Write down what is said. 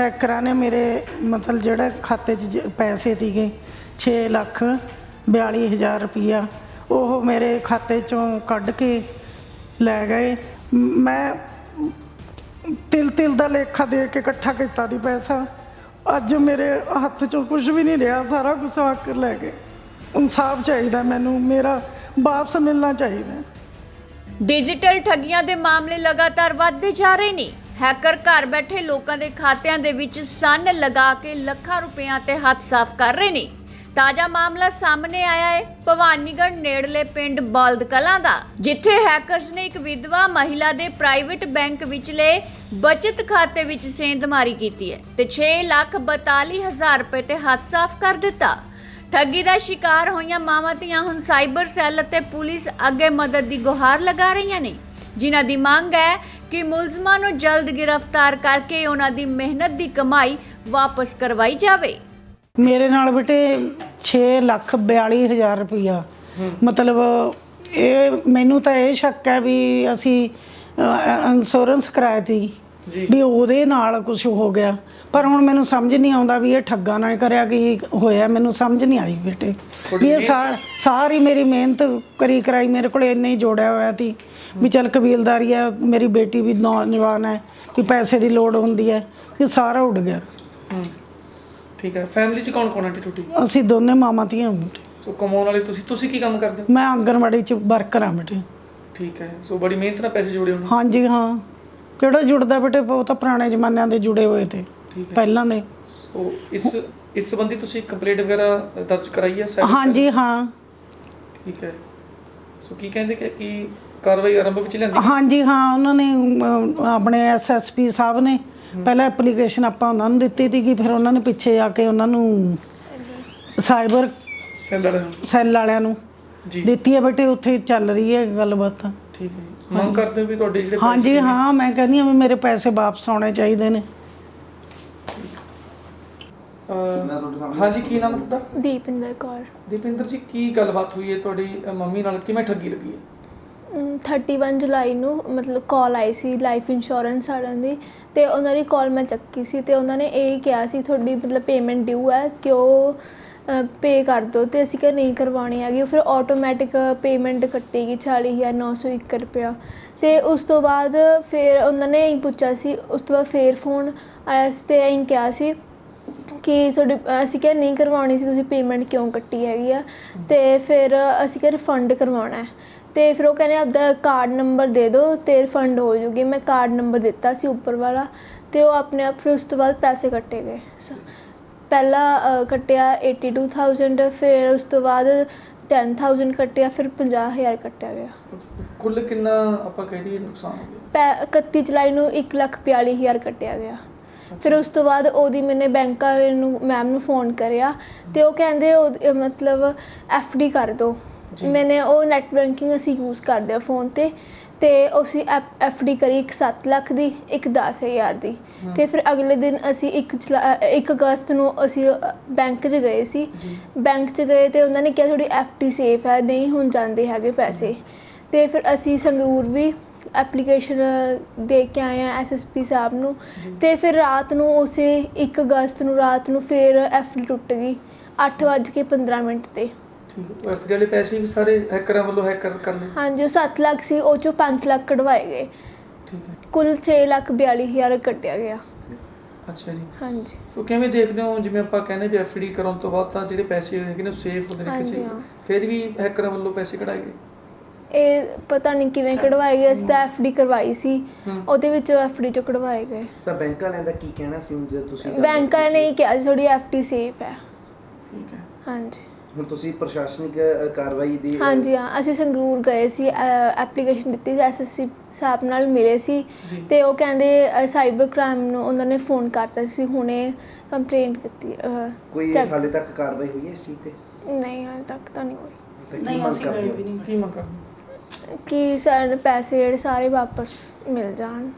ਹੈਕਰਾਂ ਨੇ ਮੇਰੇ ਮਤਲਬ ਜਿਹੜਾ ਖਾਤੇ 'ਚ ਜ- ਪੈਸੇ ਸੀਗੇ 6 ਲੱਖ 42 ਹਜ਼ਾਰ ਰੁਪਈਆ, ਉਹ ਮੇਰੇ ਖਾਤੇ 'ਚੋਂ ਕੱਢ ਕੇ ਲੈ ਗਏ। ਮ- ਮੈਂ ਤਿਲ ਤਿਲ ਦਾ ਲੇਖਾ ਦੇ ਕੇ ਇਕੱਠਾ ਕੀਤਾ ਦੀ ਪੈਸਾ। ਅੱਜ ਮੇਰੇ ਹੱਥ 'ਚੋਂ ਕੁਝ ਵੀ ਨਹੀਂ ਰਿਹਾ, ਸਾਰਾ ਕੁਝ ਹੱਕ ਲੈ ਗਏ। ਇਨਸਾਫ ਚਾਹੀਦਾ ਮੈਨੂੰ, ਮੇਰਾ ਵਾਪਸ ਮਿਲਣਾ ਚਾਹੀਦਾ। ਡਿਜੀਟਲ ਠੱਗੀਆਂ ਦੇ ਮਾਮਲੇ ਲਗਾਤਾਰ ਵੱਧਦੇ ਜਾ ਰਹੇ ਨੇ। ਹੈਕਰ ਘਰ ਬੈਠੇ ਲੋਕਾਂ ਦੇ ਖਾਤਿਆਂ ਦੇ ਵਿੱਚ ਸੰਨ ਲਗਾ ਕੇ ਲੱਖਾਂ ਰੁਪਇਆਂ ਤੇ ਹੱਥ ਸਾਫ਼ ਕਰ ਰਹੇ ਨੇ। ਤਾਜ਼ਾ ਮਾਮਲਾ ਸਾਹਮਣੇ ਆਇਆ ਹੈ। ਭਵਾਨੀਗੜ੍ਹ ਨੇੜਲੇ ਪਿੰਡ ਬਲਦ ਕਲਾਂ ਦਾ, ਜਿੱਥੇ ਹੈਕਰਸ ਨੇ ਇੱਕ ਵਿਧਵਾ ਮਹਿਲਾ ਦੇ ਪ੍ਰਾਈਵੇਟ ਬੈਂਕ ਵਿਚਲੇ ਬਚਤ ਖਾਤੇ ਵਿੱਚ ਸੇਂਧਮਾਰੀ ਕੀਤੀ ਹੈ ਤੇ 6 ਲੱਖ 42 ਹਜ਼ਾਰ ਰੁਪਏ ਤੇ ਹੱਥ ਸਾਫ਼ ਕਰ ਦਿੱਤਾ। ਠੱਗੀ ਦਾ ਸ਼ਿਕਾਰ ਹੋਈਆਂ ਮਾਵਾਂ ਧੀਆਂ ਹੁਣ ਸਾਈਬਰ ਸੈੱਲ ਅਤੇ ਪੁਲਿਸ ਅੱਗੇ ਮਦਦ ਦੀ ਗੁਹਾਰ ਲਗਾ ਰਹੀਆਂ ਨੇ। ਜਿਨ੍ਹਾਂ ਦੀ ਮੰਗ ਹੈ ਕਿ ਮੁਲਜ਼ਮਾਂ ਨੂੰ ਜਲਦ ਗ੍ਰਿਫਤਾਰ ਕਰਕੇ ਉਹਨਾਂ ਦੀ ਮਿਹਨਤ ਦੀ ਕਮਾਈ ਵਾਪਸ ਕਰਵਾਈ ਜਾਵੇ। ਮੇਰੇ ਨਾਲ ਬੇਟੇ 6 ਲੱਖ 42 ਹਜ਼ਾਰ ਰੁਪਈਆ। ਮਤਲਬ ਇਹ ਮੈਨੂੰ ਤਾਂ ਇਹ ਸ਼ੱਕ ਹੈ ਵੀ ਅਸੀਂ ਇੰਸ਼ੋਰੈਂਸ ਕਰਾਇਆ ਤੀ ਵੀ ਉਹਦੇ ਨਾਲ ਕੁਝ ਹੋ ਗਿਆ। ਪਰ ਹੁਣ ਮੈਨੂੰ ਸਮਝ ਨਹੀਂ ਆਉਂਦਾ ਵੀ ਇਹ ਠੱਗਾ ਨਾਲ ਕਰਿਆ ਕੀ ਹੋਇਆ ਮੈਨੂੰ ਸਮਝ ਨਹੀਂ ਆਈ ਬੇਟੇ। ਵੀ ਇਹ ਸਾਰੀ ਮੇਰੀ ਮਿਹਨਤ ਕਰੀ ਕਰਾਈ ਮੇਰੇ ਕੋਲ ਇੰਨੇ ਹੀ ਜੋੜਿਆ ਹੋਇਆ ਸੀ ਵੀ ਚਲ ਕਬੀਲਦਾਰੀ ਹੈ ਮੇਰੀ ਬੇਟੀ ਵੀ ਨੌਜਵਾਨ ਹੈ ਵੀ ਪੈਸੇ ਦੀ ਲੋੜ ਹੁੰਦੀ ਹੈ ਇਹ ਸਾਰਾ ਉੱਡ ਗਿਆ। ਹੂੰ ਠੀਕ ਹੈ ਫੈਮਿਲੀ ਚ ਕੌਣ ਕੌਣ ਹੈ ਟੁੱਟੀ ਅਸੀਂ ਦੋਨੇ ਮਾਮਾ ਧੀਆਂ ਬੇਟੇ। ਸੋ ਕਮਾਉਣ ਵਾਲੇ ਤੁਸੀਂ ਤੁਸੀਂ ਕੀ ਕੰਮ ਕਰਦੇ ਹੋ? ਮੈਂ ਆਂਗਣਵਾੜੀ ਚ ਵਰਕਰ ਹਾਂ ਬੇਟੇ। ਠੀਕ ਹੈ ਸੋ ਬੜੀ ਮਿਹਨਤ ਨਾਲ ਪੈਸੇ ਜੋੜੇ ਹੋਣੇ। ਹਾਂਜੀ ਹਾਂ। ਕਿਹੜਾ ਜੁੜਦਾ ਬੇਟੇ ਉਹ ਤਾਂ ਪੁਰਾਣੇ ਜ਼ਮਾਨਿਆਂ ਦੇ ਜੁੜੇ ਹੋਏ ਤੇ ਹੈ। ਪਹਿਲਾਂ ਦੇ। ਸੋ ਇਸ ਇਸ ਸੰਬੰਧੀ ਤੁਸੀਂ ਕੰਪਲੇਂਟ ਵਗੈਰਾ ਦਰਜ ਕਰਾਈ ਹੈ ਹਾਂਜੀ ਹਾਂ? ਠੀਕ ਹੈ। ਸੋ ਕੀ ਕਹਿੰਦੇ ਕਿ ਕੀ ਕਾਰਵਾਈ ਆਰੰਭ ਵਿੱਚ ਲੈਂਦੀ ਹਾਂਜੀ ਹਾਂ ਉਹਨਾਂ ਨੇ ਅਮ, ਆਪਣੇ ਐਸਐਸਪੀ ਸਾਹਿਬ ਨੇ ਪਹਿਲਾਂ ਐਪਲੀਕੇਸ਼ਨ ਆਪਾਂ ਉਹਨਾਂ ਨੂੰ ਦਿੱਤੀ ਸੀਗੀ ਫਿਰ ਉਹਨਾਂ ਨੇ ਪਿੱਛੇ ਆ ਕੇ ਉਹਨਾਂ ਨੂੰ ਸਾਈਬਰ ਸੈੱਲ ਵਾਲਿਆਂ ਨੂੰ? ਸੈੱਲ ਵਾਲਿਆਂ ਨੂੰ ਜੀ। ਦਿੱਤੀ ਹੈ ਬੇਟੇ ਉੱਥੇ ਚੱਲ ਰਹੀ ਹੈ ਗੱਲਬਾਤ। ਠੀਕ ਹੈ। ਜੀ। ਮੰਗ ਕਰਦੇ ਹੋ ਵੀ ਤੁਹਾਡੇ ਜਿਹੜੇ ਹਾਂਜੀ ਹਾਂ ਮੈਂ ਕਹਿੰਦੀ ਹਾਂ ਵੀ ਮੇਰੇ ਪੈਸੇ ਵਾਪਸ ਆਉਣੇ ਚਾਹੀਦੇ ਨੇ। ਅਹ, ਹਾਂਜੀ ਕੀ ਨਾਮ ਤੁਹਾਡਾ? ਦੀਪਿੰਦਰ ਕੌਰ। ਦੀਪਿੰਦਰ ਜੀ ਕੀ ਗੱਲਬਾਤ ਹੋਈ ਹੈ ਤੁਹਾਡੀ ਮੰਮੀ ਨਾਲ? ਕਿਵੇਂ ਠੱਗੀ ਲੱਗੀ ਹੈ? 31 ਜੁਲਾਈ ਨੂੰ ਮਤਲਬ ਕਾਲ ਆਈ ਸੀ ਲਾਈਫ ਇੰਸ਼ੋਰੈਂਸ ਵਾਲਿਆਂ ਦੀ ਤੇ ਉਹਨਾਂ ਦੀ ਕਾਲ ਮੈਂ ਚੱਕੀ ਸੀ ਤੇ ਉਹਨਾਂ ਨੇ ਇਹ ਕਿਹਾ ਸੀ ਤੁਹਾਡੀ ਮਤਲਬ ਪੇਮੈਂਟ ਡਿਊ ਹੈ ਕਿਉਂ ਪੇ ਕਰ ਦਿਓ ਤੇ ਅਸੀਂ ਕਿਹਾ ਨਹੀਂ ਕਰਵਾਉਣੀ ਹੈਗੀ ਫਿਰ ਆਟੋਮੈਟਿਕ ਪੇਮੈਂਟ ਕੱਟੇਗੀ 40901 ਰੁਪਇਆ। ਤੇ ਉਸ ਤੋਂ ਬਾਅਦ ਫਿਰ ਉਹਨਾਂ ਨੇ ਇਹ ਪੁੱਛਿਆ ਸੀ, ਉਸ ਤੋਂ ਬਾਅਦ ਫੇਰ ਫੋਨ ਆਇਆ ਸੀ ਤੇ ਇਹ ਕਿਹਾ ਸੀ ਕਿ ਤੁਹਾਡੀ, ਅਸੀਂ ਕਿਹਾ ਨਹੀਂ ਕਰਵਾਉਣੀ ਸੀ, ਤੁਸੀਂ ਪੇਮੈਂਟ ਕਿਉਂ ਕੱਟੀ ਹੈਗੀ ਆ? ਤੇ ਫਿਰ ਅਸੀਂ ਕਿਹਾ ਰਿਫੰਡ ਕਰਵਾਉਣਾ ਹੈ। ਤੇ ਫਿਰ ਉਹ ਕਹਿੰਦੇ ਆਪਦਾ ਕਾਰਡ ਨੰਬਰ ਦੇ ਦਿਓ ਤੇ ਰਿਫੰਡ ਹੋ ਜੂਗੀ। ਮੈਂ ਕਾਰਡ ਨੰਬਰ ਦਿੱਤਾ ਸੀ ਉੱਪਰ ਵਾਲਾ ਤੇ ਉਹ ਆਪਣੇ ਆਪ ਫਿਰ ਉਸ ਤੋਂ ਬਾਅਦ ਪੈਸੇ ਕੱਟੇ ਗਏ। ਸ- ਪਹਿਲਾ ਕੱਟਿਆ 82000 ਫਿਰ ਉਸ ਤੋਂ ਬਾਅਦ 10000 ਕੱਟਿਆ ਫਿਰ 50000 ਕੱਟਿਆ ਗਿਆ। ਕੁੱਲ ਕਿੰਨਾ ਆਪਾਂ ਕਹਿ ਦਈਏ ਨੁਕਸਾਨ ਹੋ ਗਿਆ? ਪੈ 31 ਜੁਲਾਈ ਨੂੰ 142000 ਕੱਟਿਆ ਗਿਆ। ਫਿਰ ਉਸ ਤੋਂ ਬਾਅਦ ਉਹਦੀ ਮੈਨੇ ਬੈਂਕ ਵਾਲੇ ਨੂੰ ਮੈਮ ਨੂੰ ਫੋਨ ਕਰਿਆ ਤੇ ਉਹ ਕਹਿੰਦੇ ਮਤਲਬ ਡੀ ਕਰ ਦੋ। ਜੀ। ਮੈਨੇ ਉਹ ਨੈਟ ਬੈਂਕਿੰਗ ਅਸੀਂ ਯੂਜ਼ ਕਰਦੇ ਆ ਫੋਨ ਤੇ ਤੇ ਅਸੀਂ ਡੀ ਕਰੀ ਇੱਕ 7 ਲੱਖ ਦੀ ਇੱਕ 10000 ਦੀ। ਤੇ ਫਿਰ ਅਗਲੇ ਦਿਨ ਅਸੀਂ 1 1 ਅਗਸਤ ਨੂੰ ਅਸੀਂ ਬੈਂਕ 'ਚ ਗਏ ਸੀ। ਬੈਂਕ 'ਚ ਗਏ ਤੇ ਉਹਨਾਂ ਨੇ ਕਿਹਾ ਤੁਹਾਡੀ ਡੀ ਸੇਫ ਹੈ ਨਹੀਂ ਹੁਣ ਜਾਂਦੇ ਹੈਗੇ ਪੈਸੇ। ਤੇ ਫਿਰ ਅਸੀਂ ਸੰਗਰੂਰ ਵੀ ਐਪਲੀਕੇਸ਼ਨ ਦੇ ਕੇ ਆਏ ਆ ਐਸਐਸਪੀ ਸਾਹਿਬ ਨੂੰ। ਤੇ ਫਿਰ ਰਾਤ ਨੂੰ ਉਸੇ 1 ਅਗਸਤ ਨੂੰ ਰਾਤ ਨੂੰ ਫਿਰ ਡੀ ਟੁੱਟ ਗਈ 8:15 ਮਿੰਟ ਤੇ। ਠੀਕ ਐਫਡੀ ਵਾਲੇ ਪੈਸੇ ਵੀ ਸਾਰੇ ਹੈਕਰਾਂ ਵੱਲੋਂ ਹੈਕਰ ਕਰ ਲਏ ਹਾਂਜੀ ਉਹ 7 ਲੱਖ ਸੀ ਉਹ ਚੋਂ 5 ਲੱਖ ਕਢਵਾਏ ਗਏ। ਠੀਕ ਹੈ। ਕੁੱਲ 6 ਲੱਖ 42 ਹਜ਼ਾਰ ਕੱਟਿਆ ਗਿਆ। ਅੱਛਾ ਜੀ। ਹਾਂਜੀ। ਸੋ ਕਿਵੇਂ ਦੇਖਦੇ ਹੋ ਜਿਵੇਂ ਆਪਾਂ ਕਹਿੰਦੇ ਵੀ ਐਫਡੀ ਕਰਾਉਣ ਤੋਂ ਬਾਅਦ ਤਾਂ ਜਿਹੜੇ ਪੈਸੇ ਹੈਗੇ ਨੇ ਸੇਫ ਹੁੰਦੇ ਨੇ ਹਾਂਜੀ, ਕਿਸੇ ਹਾਂ। ਫਿਰ ਵੀ ਹੈਕਰਾਂ ਵੱਲੋਂ ਪੈਸੇ ਕਢਾਏ ਗਏ? ਇਹ ਪਤਾ ਨਹੀਂ ਕਿਵੇਂ ਕਢਵਾਏ ਗਏ ਅਸੀਂ ਤਾਂ ਕਰਵਾਈ ਸੀ। ਹੂੰ। ਉਹਦੇ ਵਿੱਚੋਂ ਡੀ ਚੋਂ ਕਢਵਾਏ ਗਏ। ਤਾਂ ਬੈਂਕ ਵਾਲਿਆਂ ਦਾ ਕੀ ਕਹਿਣਾ ਸੀ ਹੁਣ ਜੇ ਤੁਸੀਂ ਬੈਂਕ ਵਾਲਿਆਂ ਨੇ ਕਿਹਾ ਸੀ ਤੁਹਾਡੀ ਡੀ ਸੇਫ ਹੈ। ਠੀਕ ਹੈ। ਹਾਂਜੀ। ਹੁਣ ਤੁਸੀਂ ਪ੍ਰਸ਼ਾਸਨਿਕ ਅ, ਕਾਰਵਾਈ ਦੀ ਅ, ਹਾਂਜੀ ਹਾਂ ਅਸੀਂ ਸੰਗਰੂਰ ਗਏ ਸੀ ਐਪਲੀਕੇਸ਼ਨ ਦਿੱਤੀ ਸੀ ਐਸਐਸਸੀ ਸਾਹਿਬ ਨਾਲ ਮਿਲੇ ਸੀ ਜੀ। ਤੇ ਉਹ ਕਹਿੰਦੇ ਸਾਈਬਰ ਕ੍ਰਾਈਮ ਨੂੰ ਉਹਨਾਂ ਨੇ ਫੋਨ ਕਰਤਾ ਸੀ ਹੁਣੇ ਕੰਪਲੇਂਟ ਕੀਤੀ ਅਹ, ਕੋਈ check- ਹਾਲੇ ਤੱਕ ਕਾਰਵਾਈ ਹੋਈ ਹੈ ਇਸ ਚੀਜ਼ ਤੇ? ਨਹੀਂ ਹਾਲੇ ਤੱਕ ਤਾਂ ਨਹੀਂ ਹੋਈ। ਤਾਂ ਕੀ ਨਹੀਂ ਮੰਗ ਅਸੀਂ ਕਰਦੇ ਗਏ ਹੋ? ਵੀ ਨਹੀਂ। ਕੀ ਮੰਗ ਕਰਦੇ ਕਿ ਸਾਡੇ ਪੈਸੇ ਜਿਹੜੇ ਸਾਰੇ ਵਾਪਸ ਮਿਲ ਜਾਣ।